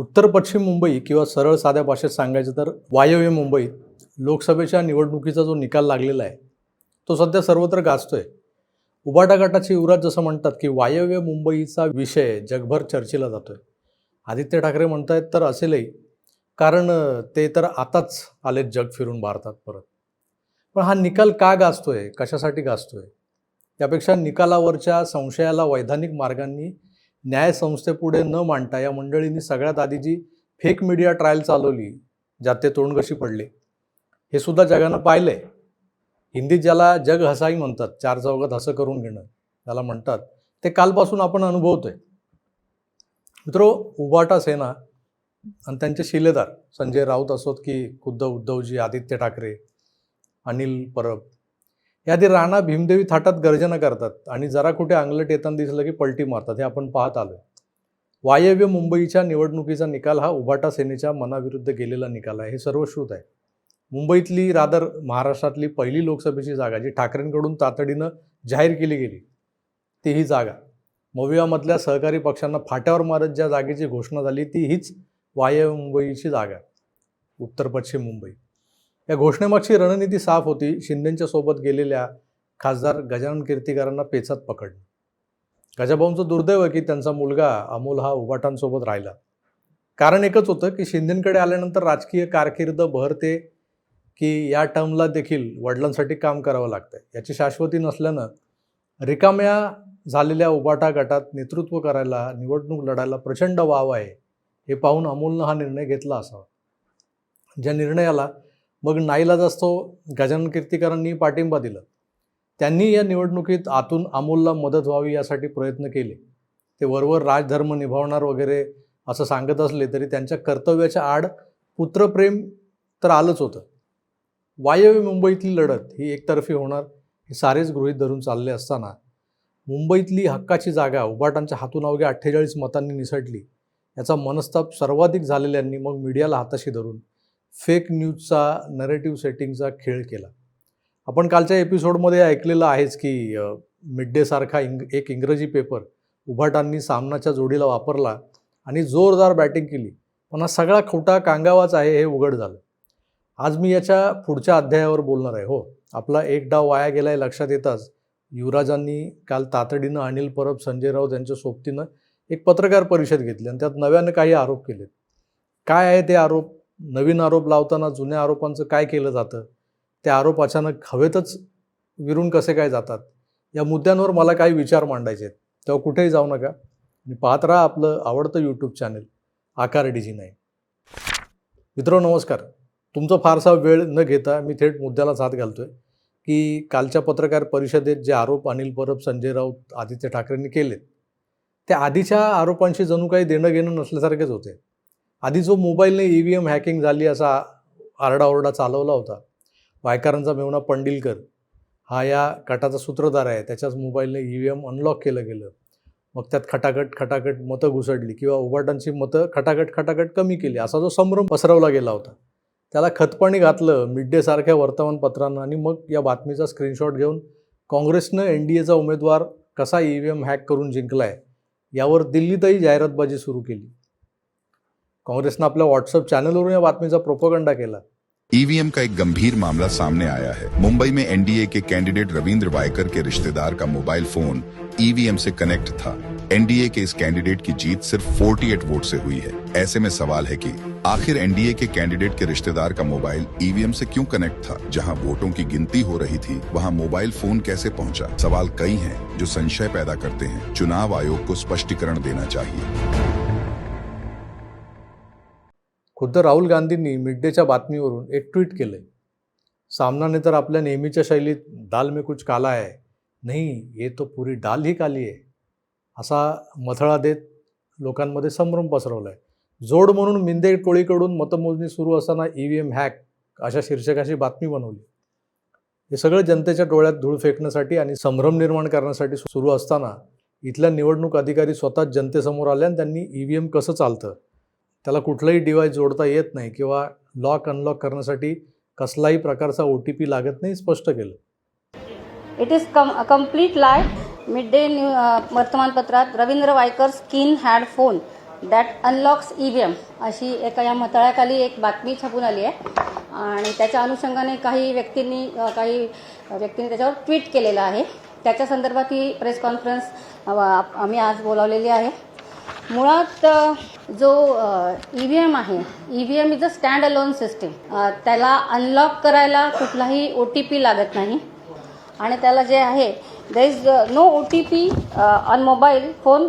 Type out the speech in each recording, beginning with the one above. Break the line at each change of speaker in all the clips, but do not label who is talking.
उत्तर पश्चिम मुंबई किंवा सरळ साध्या भाषेत सांगायचं तर वायव्य मुंबईत लोकसभेच्या निवडणुकीचा जो निकाल लागलेला आहे तो सध्या सर्वत्र गाजतोय. उबाटा युवराज जसं म्हणतात की वायव्य मुंबईचा विषय जगभर चर्चेला जातोय. आदित्य ठाकरे म्हणतायत तर असेलही कारण ते तर आताच आलेत जग फिरून भारतात परत. पण हा निकाल का गाजतोय कशासाठी गाजतोय? त्यापेक्षा निकालावरच्या संशयाला वैधानिक मार्गांनी न्यायसंस्थेपुढे न मांडता या मंडळींनी सगळ्यात आधी जी फेक मीडिया ट्रायल चालवली ज्यात ते तोंडगशी पडले हे सुद्धा जगानं पाहिलंय. हिंदीत ज्याला जग हसाई म्हणतात चार चौघात हसं करून घेणं त्याला म्हणतात ते कालपासून आपण अनुभवतोय. मित्रो उबाटा सेना आणि त्यांचे शिलेदार संजय राऊत असोत की खुद्द उद्धवजी आदित्य ठाकरे अनिल परब यादी राणा भीमदेवी थाटात गर्जना करतात आणि जरा कुठे अंगलट येताना दिसलं की पलटी मारतात हे आपण पाहत आलो वायव्य मुंबईच्या निवडणुकीचा निकाल हा उभाटा सेनेच्या मनाविरुद्ध गेलेला निकाल आहे हे सर्वश्रुत आहे. मुंबईतली रादर महाराष्ट्रातली पहिली लोकसभेची जागा जी ठाकरेंकडून तातडीनं जाहीर केली गेली ती ही जागा. मवियामधल्या सहकारी पक्षांना फाट्यावर मारत ज्या जागेची घोषणा झाली ती हीच वायव्य मुंबईची जागा उत्तर पश्चिम मुंबई. या घोषणेमागची रणनीती साफ होती. शिंदेच्या सोबत गेलेल्या खासदार गजानन कीर्तिकारांना पेचात पकडणं गजाभाऊंचं दुर्दैव की त्यांचा मुलगा अमोल हा उभाटांसोबत राहिला. कारण एकच होतं की शिंदेकडे आल्यानंतर राजकीय कारकीर्द बहरते की या टर्मला देखील वडिलांसाठी काम करावं लागतं याची शाश्वती नसल्यानं रिकाम्या झालेल्या उबाटा गटात नेतृत्व करायला निवडणूक लढायला प्रचंड वाव आहे हे पाहून अमोलनं हा निर्णय घेतला असावा. ज्या निर्णयाला मग नाईलाज असतो. गजानन कीर्तीकरांनी पाठिंबा दिला. त्यांनी या निवडणुकीत आतून अमोलला मदत व्हावी यासाठी प्रयत्न केले. ते वरवर राजधर्म निभावणार वगैरे असं सांगत असले तरी त्यांच्या कर्तव्याच्या आड पुत्रप्रेम तर आलंच होतं. वायव्य मुंबईतली लढत ही एकतर्फी होणार हे सारेच गृहीत धरून चालले असताना मुंबईतली हक्काची जागा उबाटांच्या हातून अवघ्या अठ्ठेचाळीस मतांनी निसटली. याचा मनस्ताप सर्वाधिक झालेल्यांनी मग मीडियाला हाताशी धरून फेक न्यूजचा नरेटिव्ह सेटिंगचा खेळ केला. आपण कालच्या एपिसोडमध्ये ऐकलेलं आहेच की मिड डेसारखा इंग एक इंग्रजी पेपर उभाटांनी सामनाच्या जोडीला वापरला आणि जोरदार बॅटिंग केली. पण हा सगळा खोटा कांगावाच आहे हे उघड झालं. आज मी याच्या पुढच्या अध्यायावर बोलणार आहे. हो आपला एक डाव वाया गेलाय लक्षात येताच युवराजांनी काल तातडीनं अनिल परब संजय राऊत यांच्या सोबतीनं एक पत्रकार परिषद घेतली आणि त्यात नव्यानं काही आरोप केलेत. काय आहे ते आरोप? नवीन आरोप लावताना जुन्या आरोपांचं काय केलं जातं? ते आरोप अचानक हवेतच विरून कसे काय जातात? या मुद्द्यांवर मला काही विचार मांडायचे आहेत. तेव्हा कुठेही जाऊ नका. आणि पाहत राहा आपलं आवडतं यूट्यूब चॅनल आकार डीजी नाही मित्र नमस्कार. तुमचा फारसा वेळ न घेता मी थेट मुद्द्यालाच हात घालतोय की कालच्या पत्रकार परिषदेत जे आरोप अनिल परब संजय राऊत आदित्य ठाकरेंनी केलेत त्या आधीच्या आरोपांशी जणू काही देणं घेणं नसल्यासारखेच होते. आधी जो मोबाईलने ई व्ही एम हॅकिंग झाली असा आरडाओरडा चालवला होता वायकरांचा मेवणा पंडिलकर हा या गटाचा सूत्रधार आहे त्याच्याच मोबाईलने ई व्ही एम अनलॉक केलं गेलं. मग त्यात खटाखट खटाखट मतं घुसडली किंवा उभाटांची मतं खटाखट खटाखट कमी केली असा जो संभ्रम पसरवला गेला होता. त्याला खतपाणी घातलं मिड डे सारख्या वर्तमानपत्रांना आणि मग या बातमीचा स्क्रीनशॉट घेऊन काँग्रेसनं एन डी एचा उमेदवार कसा ई व्ही एम हॅक करून जिंकला आहे यावर दिल्लीतही जाहिरातबाजी सुरू केली. काँग्रेसनं आपल्या व्हॉट्सअप चॅनलवरून या बातमीचा प्रोपोगंडा केला.
ईवीएम का एक गंभीर मामला सामने आया है. मुंबई में एनडीए के कैंडिडेट रविंद्र वायकर के रिश्तेदार का मोबाइल फ़ोन ईवीएम से कनेक्ट था. एनडीए के इस कैंडिडेट की जीत सिर्फ़ 48 वोट से हुई है. ऐसे में सवाल है कि आखिर एनडीए के कैंडिडेट के रिश्तेदार का मोबाइल ईवीएम से क्यों कनेक्ट था? जहाँ वोटों की गिनती हो रही थी, वहाँ मोबाइल फ़ोन कैसे पहुँचा? सवाल कई हैं जो संशय पैदा करते हैं. चुनाव आयोग को स्पष्टीकरण देना चाहिए।
खुद्द राहुल गांधींनी मिड डेच्या बातमीवरून एक ट्विट केलं आहे सामनाने तर आपल्या नेहमीच्या शैलीत दाल में कुछ काला आहे नहीं ये तो पुरी डाल ही काली आहे असा मथळा देत लोकांमध्ये संभ्रम पसरवला आहे जोड म्हणून मिंदे टोळीकडून मतमोजणी सुरू असताना ई व्ही एम हॅक अशा शीर्षकाची बातमी बनवली. हे सगळं जनतेच्या डोळ्यात धूळ फेकण्यासाठी आणि संभ्रम निर्माण करण्यासाठी सुरू असताना इथल्या निवडणूक अधिकारी स्वतः जनतेसमोर आल्या आणि त्यांनी ई व्ही एम कसं चालतं? त्याला कुठलंही डिवाईस जोडता येत नाही किंवा लॉक अनलॉक करण्यासाठी कसलाही प्रकारचा ओ टी पी लागत नाही स्पष्ट केलं.
It is completely mid day new वर्तमानपत्रात Ravindra Waikar skin had phone that unlocks E V M अशी एका या मतळ्याखाली एक बातमी छापून आली आहे. आणि त्याच्या अनुषंगाने काही व्यक्तींनी काही व्यक्तींनी त्याच्यावर ट्विट केलेलं आहे. त्याच्या संदर्भात ही प्रेस कॉन्फरन्स आम्ही आज बोलावलेली आहे. मुळात जो ई व्ही एम आहे E V M is a stand alone system त्याला अनलॉक करायला कुठलाही ओ टी पी लागत नाही. आणि त्याला जे आहे there is no O T P on mobile phone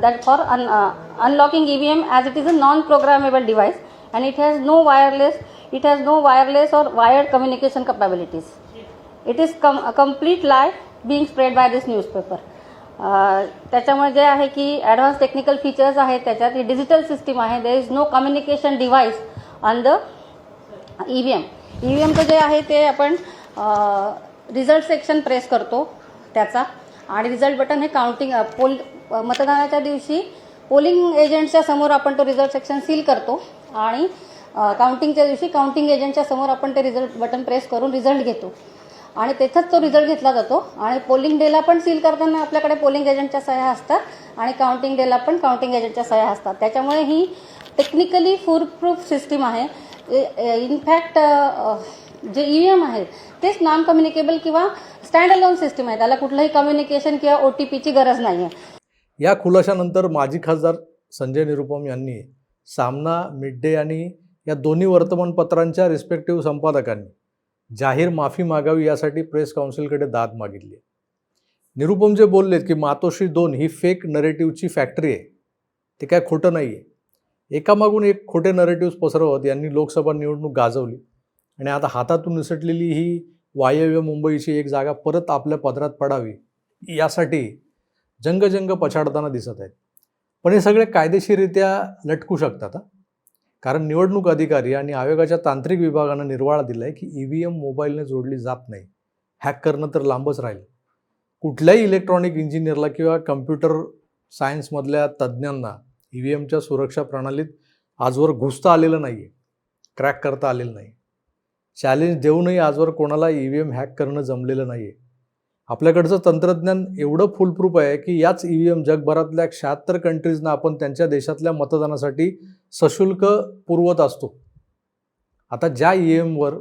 that for un unlocking E V M as it is a non programmable device and it has no wireless it has no wireless or wired communication capabilities it is completely being spread by this newspaper त्याच्यामुळे जे आहे की advance technical features आहेत त्याच्यात ही digital system आहे. There is no communication device on the E V M E V एमचं जे आहे ते आपण रिझल्ट सेक्शन प्रेस करतो त्याचा. आणि रिझल्ट बटन हे काउंटिंग पोल मतदानाच्या दिवशी पोलिंग एजंटच्या समोर आपण तो रिझल्ट सेक्शन सील करतो. आणि काउंटिंगच्या दिवशी काउंटिंग एजंटच्या समोर आपण ते रिझल्ट बटन प्रेस करून रिझल्ट घेतो. आणि तेथंच तो रिझल्ट घेतला जातो. आणि पोलिंग डेला पण सील करताना आपल्याकडे पोलिंग एजंटच्या सह्या असतात आणि काउंटिंग डेला पण काउंटिंग एजंटच्या सह्या असतात. त्याच्यामुळे ही टेक्निकली फूर प्रूफ सिस्टीम आहे इनफॅक्ट जे ई व्ही एम आहेत तेच नॉन कम्युनिकेबल किंवा स्टँड अलोन सिस्टीम आहे त्याला कुठलंही कम्युनिकेशन किंवा ओ टी पीची गरज नाही आहे
या खुलाशानंतर माजी खासदार संजय निरुपम यांनी सामना मिड डे आणि या दोन्ही वर्तमानपत्रांच्या रिस्पेक्टिव्ह संपादकांनी जाहीर माफी मागावी यासाठी प्रेस काउन्सिलकडे दाद मागितली. आहे निरुपम जे बोललेत की मातोश्री दोन ही फेक नरेटिव्हची फॅक्टरी आहे. ते काय खोटं नाही आहे एकामागून एक खोटे नरेटिव्ह पसरवत यांनी लोकसभा निवडणूक गाजवली. आणि आता हातातून निसटलेली ही वायव्य मुंबईची एक जागा परत आपल्या पदरात पडावी. यासाठी जंगजंग पछाडताना दिसत आहेत. पण हे सगळे कायदेशीररित्या लटकू शकतात हा? कारण निवडणूक अधिकारी आणि आयोगाच्या तांत्रिक विभागानं निर्वाळा दिला आहे की ई व्ही एम मोबाईलने जोडली जात नाही. हॅक करणं तर लांबच राहील. कुठल्याही इलेक्ट्रॉनिक इंजिनियरला किंवा कम्प्युटर सायन्समधल्या तज्ज्ञांना ई व्ही एमच्या सुरक्षा प्रणालीत आजवर घुसता आलेलं नाही आहे क्रॅक करता आलेलं नाही. चॅलेंज देऊनही आजवर कोणाला ई व्ही एम हॅक करणं जमलेलं नाही आहे आपल्याकडचं तंत्रज्ञान एवढं फुलप्रूफ आहे की याच ई व्ही एम जगभरातल्या शहात्तर कंट्रीजना आपण त्यांच्या देशातल्या मतदानासाठी सशुल्क पुरवत असतो. आता ज्या ई एमवर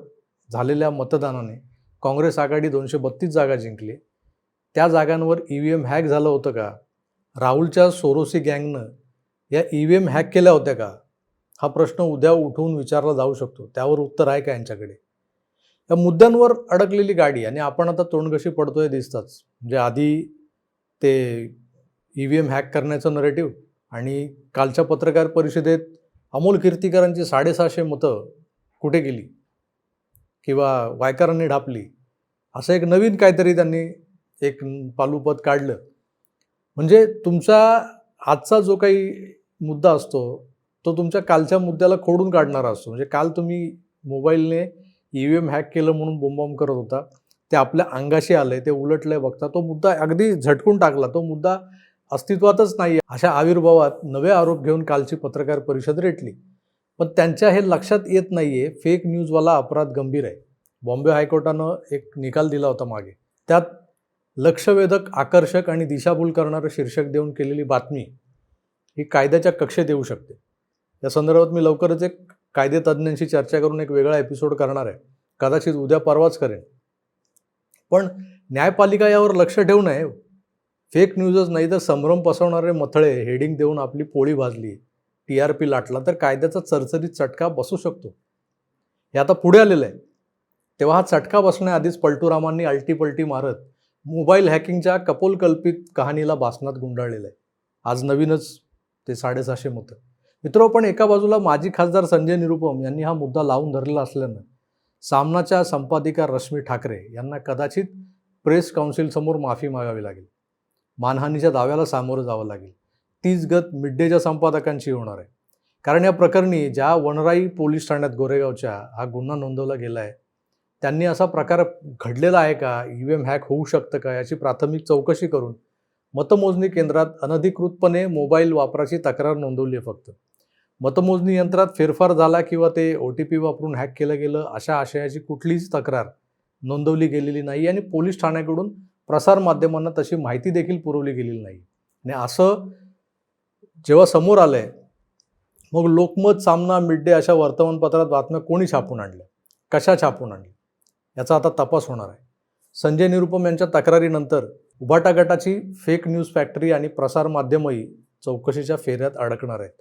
झालेल्या मतदानाने काँग्रेस आघाडी दोनशे बत्तीस जागा जिंकली. त्या जागांवर ई व्ही एम हॅक झालं होतं का? राहुलच्या सोरोसी गँगनं या ई व्ही एम हॅक केल्या होत्या का? हा प्रश्न उद्या उठवून विचारला जाऊ शकतो. त्यावर उत्तर आहे का यांच्याकडे? या मुद्द्यांवर अडकलेली गाडी आणि आपण आता तोंडगशी पडतोय दिसताच. म्हणजे आधी ते ई व्ही एम हॅक करण्याचं नरेटिव्ह आणि कालच्या पत्रकार परिषदेत अमोल कीर्तीकरांची साडेसहाशे मतं कुठे गेली? किंवा वायकरांनी ढापली? असं एक नवीन काहीतरी त्यांनी एक पालुपद काढलं. म्हणजे तुमचा आजचा जो काही मुद्दा असतो तो तुमच्या कालच्या मुद्द्याला खोडून काढणारा असतो. म्हणजे काल तुम्ही मोबाईलने ई व्ही एम हॅक केलं म्हणून बोंबाम करत होता. ते आपल्या अंगाशी आलंय ते उलटलंय बघता. तो मुद्दा अगदी झटकून टाकला. तो मुद्दा अस्तित्वातच नाही अशा आविर्भावात नवे आरोप घेऊन कालची पत्रकार परिषद रेटली. पण त्यांच्या हे लक्षात येत नाहीये फेक न्यूजवाला अपराध गंभीर आहे. बॉम्बे हायकोर्टानं एक निकाल दिला होता मागे. त्यात लक्षवेधक आकर्षक आणि दिशाभूल करणारं शीर्षक देऊन केलेली बातमी ही कायद्याच्या कक्षेत येऊ शकते. या संदर्भात मी लवकरच एक कायदे तज्ज्ञांशी चर्चा करून एक वेगळा एपिसोड करणार आहे. कदाचित उद्या परवाच करेन. पण न्यायपालिका यावर लक्ष ठेवू नये. फेक न्यूजच नाही तर संभ्रम पसरवणारे मथळे हेडिंग देऊन आपली पोळी भाजली. टी आर पी लाटला तर कायद्याचा चरचरीत चटका बसू शकतो. हे आता पुढे आलेलं आहे. तेव्हा हा चटका बसण्याआधीच पलटूरामांनी अल्टीपलटी मारत मोबाईल हॅकिंगच्या कपोलकल्पित कहाणीला बासनात गुंडाळलेलं आहे. आज नवीनच ते साडेसहाशे मतं. मित्र पण एका बाजूला माजी खासदार संजय निरुपम यांनी हा मुद्दा लावून धरलेला असल्यानं सामनाच्या संपादिका रश्मी ठाकरे यांना कदाचित प्रेस काउन्सिलसमोर माफी मागावी लागेल. मानहानीच्या दाव्याला सामोरं जावं लागेल. तीच गत मिड डेच्या संपादकांची होणार आहे. कारण या प्रकरणी ज्या वनराई पोलीस ठाण्यात गोरेगावच्या हा गुन्हा नोंदवला गेला आहे त्यांनी असा प्रकार घडलेला आहे का? ई व्ही एम हॅक होऊ शकतं का? याची प्राथमिक चौकशी करून मतमोजणी केंद्रात अनधिकृतपणे मोबाईल वापराची तक्रार नोंदवली आहे फक्त. मतमोजणी यंत्रात फेरफार झाला किंवा ते ओ टी पी वापरून हॅक केलं गेलं अशा आशयाची कुठलीच तक्रार नोंदवली गेलेली नाही आणि पोलीस ठाण्याकडून प्रसारमाध्यमांना तशी माहिती देखील पुरवली गेलेली नाही. आणि असं जेव्हा समोर आलं आहे मग लोकमत सामना मिड डे अशा वर्तमानपत्रात बातम्या कोणी छापून आणल्या? कशा छापून आणल्या? याचा आता तपास होणार आहे. संजय निरुपम यांच्या तक्रारीनंतर उभाटा गटाची फेक न्यूज फॅक्टरी आणि प्रसारमाध्यमही चौकशीच्या फेऱ्यात अडकणार आहेत.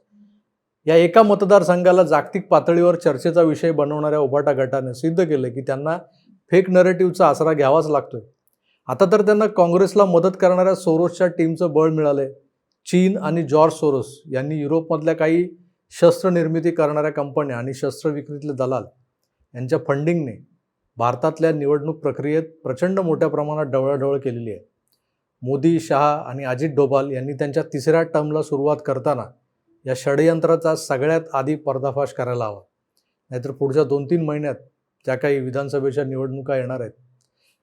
या एका मतदारसंघाला जागतिक पातळीवर चर्चेचा विषय बनवणाऱ्या उभाटा गटाने सिद्ध केलं की त्यांना फेक नरेटिव्हचा आसरा घ्यावाच लागतोय. आता तर त्यांना काँग्रेसला मदत करणाऱ्या सोरोसच्या टीमचं बळ मिळालंय. चीन आणि जॉर्ज सोरोस यांनी युरोपमधल्या काही शस्त्र निर्मिती करणाऱ्या कंपन्या आणि शस्त्र विक्रीतले दलाल यांच्या फंडिंगने भारतातल्या निवडणूक प्रक्रियेत प्रचंड मोठ्या प्रमाणात डवळाडवळ केलेली आहे. मोदी शहा आणि अजित डोभाल यांनी त्यांच्या तिसऱ्या टर्मला सुरुवात करताना या षडयंत्राचा सगळ्यात आधी पर्दाफाश करायला हवा. नाहीतर पुढच्या दोन तीन महिन्यात ज्या काही विधानसभेच्या निवडणुका येणार आहेत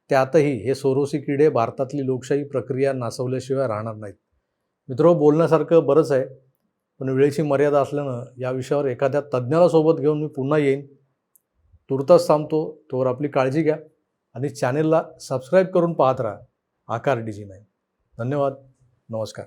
त्यातही हे सोरोसी किडे भारतातली लोकशाही प्रक्रिया नासवल्याशिवाय राहणार नाहीत. मित्र बोलण्यासारखं बरंच आहे पण वेळेची मर्यादा असल्यानं या विषयावर एखाद्या तज्ज्ञाला सोबत घेऊन मी पुन्हा येईन. तुर्तास थांबतो तोवर आपली काळजी घ्या आणि चॅनेलला सबस्क्राईब करून पाहत राहा. आकार डी नाही धन्यवाद. नमस्कार.